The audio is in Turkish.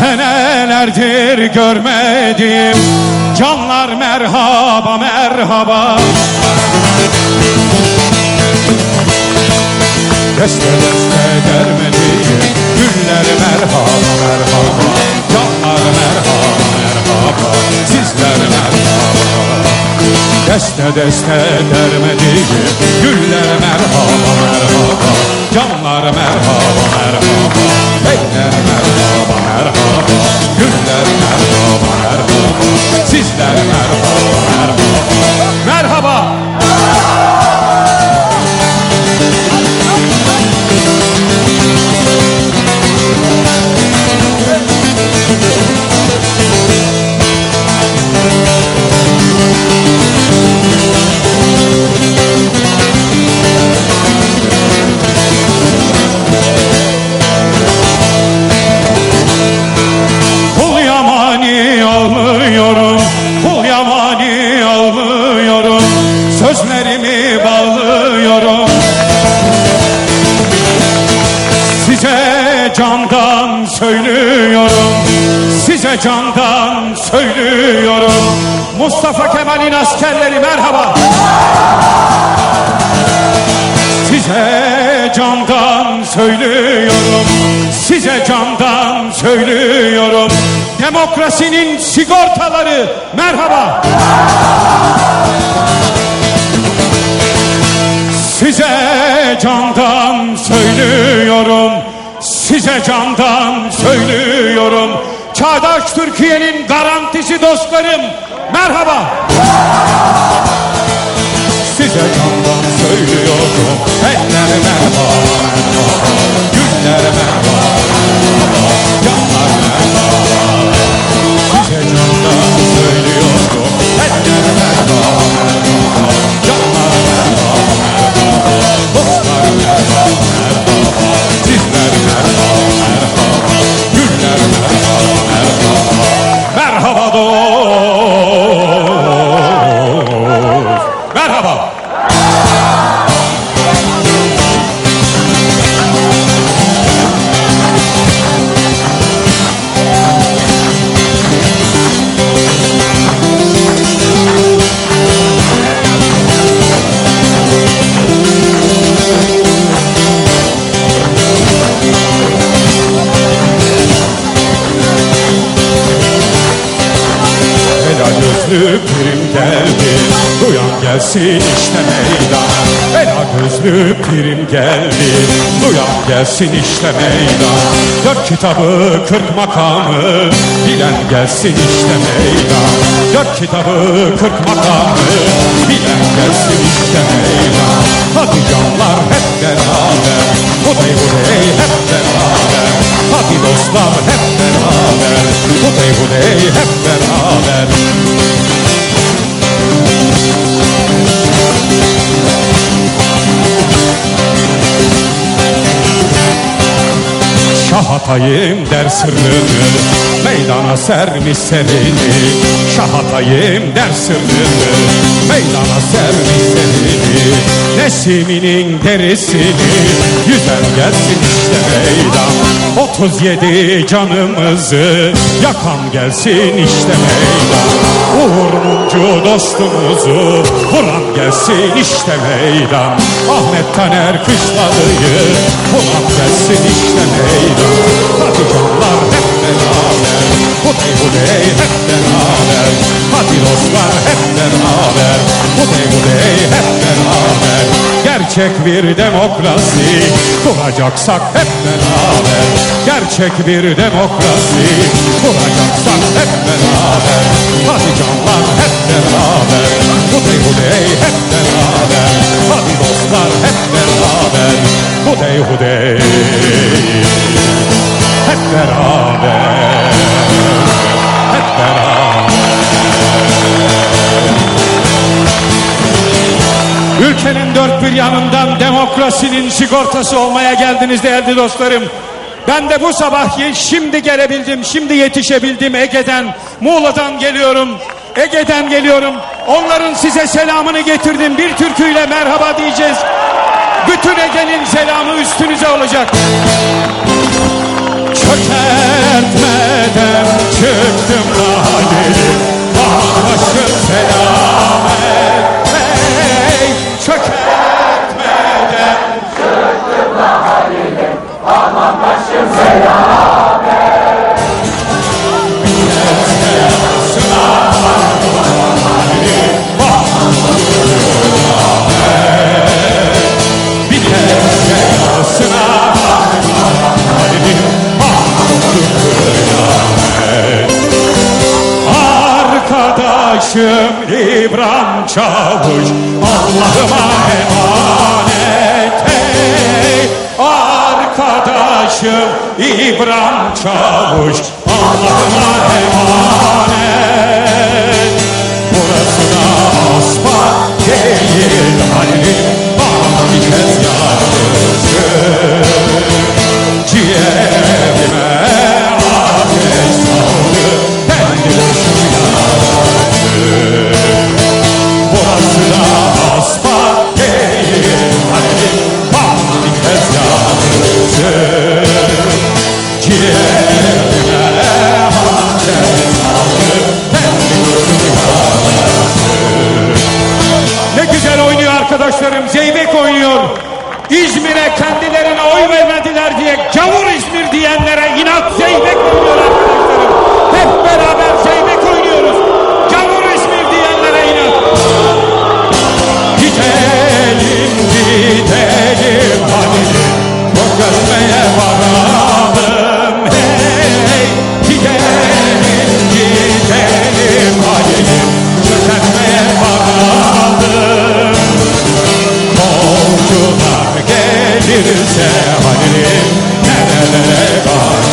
Senelerdir görmedim. Canlar merhaba merhaba. Deste deste dermedim Güller merhaba merhaba. Canlar merhaba merhaba. Sizler merhaba. Deste deste dermedim Güller merhaba merhaba. Canlar merhaba merhaba. Beyler merhaba söylüyorum. Size candan söylüyorum. Mustafa Kemal'in askerleri merhaba. Size candan söylüyorum. Size candan söylüyorum. Demokrasinin sigortaları merhaba. Size candan söylüyorum Size candan söylüyorum. Çağdaş Türkiye'nin garantisi dostlarım. Merhaba. Size candan söylüyorum. Eller merhaba. Canlar merhaba gözlü pirim geldi. Duyan gelsin işte meydana. Helal gözlü pirim geldi. Duyan gelsin işte meydana. Dört kitabı kırk makamı Bilen gelsin işte meydana. Dört kitabı kırk makamı Bilen gelsin işte meydana. Hadi canlar hep beraber Hudey hudey hep beraber. Hadi dostlar hep beraber Hudey hudey hep beraber Şahatayım der sırrını Meydana sermiş serini Şahatayım der sırrını Meydana sermiş serini Nesiminin derisini Yüzer gelsin işte meydan. 37 canımızı Yakan gelsin işte meydan. Uğur Mumcu dostumuzu Vuran gelsin işte meydan. Ahmet Taner Kışlalı'yı Vuran gelsin işte meydan. Hadi canlar hep beraber Hudey hudey hep beraber. Hadi dostlar hep beraber Gerçek bir demokrasi. Kuracaksak hep beraber. Gerçek bir demokrasi. Kuracaksak hep beraber. Hadi canlar hep beraber. Hudey hudey hep ülkenin dört bir yanından demokrasinin sigortası olmaya geldiniz değerli dostlarım. Ben de bu sabah şimdi gelebildim, şimdi yetişebildim Ege'den, Muğla'dan geliyorum. Ege'den geliyorum. Onların size selamını getirdim. Bir türküyle merhaba diyeceğiz. Bütün Ege'nin selamı üstünüze olacak. Çökertmeden çıktım daha deli. Başım selamet. çavuş Allah'ıma emanet ey. Arkadaşım İbrahim Çavuş Allah'ıma emanet. Burası da asma değil halim Bana bir kez yardımcı koyuyorum, zeybe koyuyor. İzmir'e kendilerine oy vermediler diye gavur İzmir diyenlere inat zeybe koyuyor. gelirse halim nerelere var?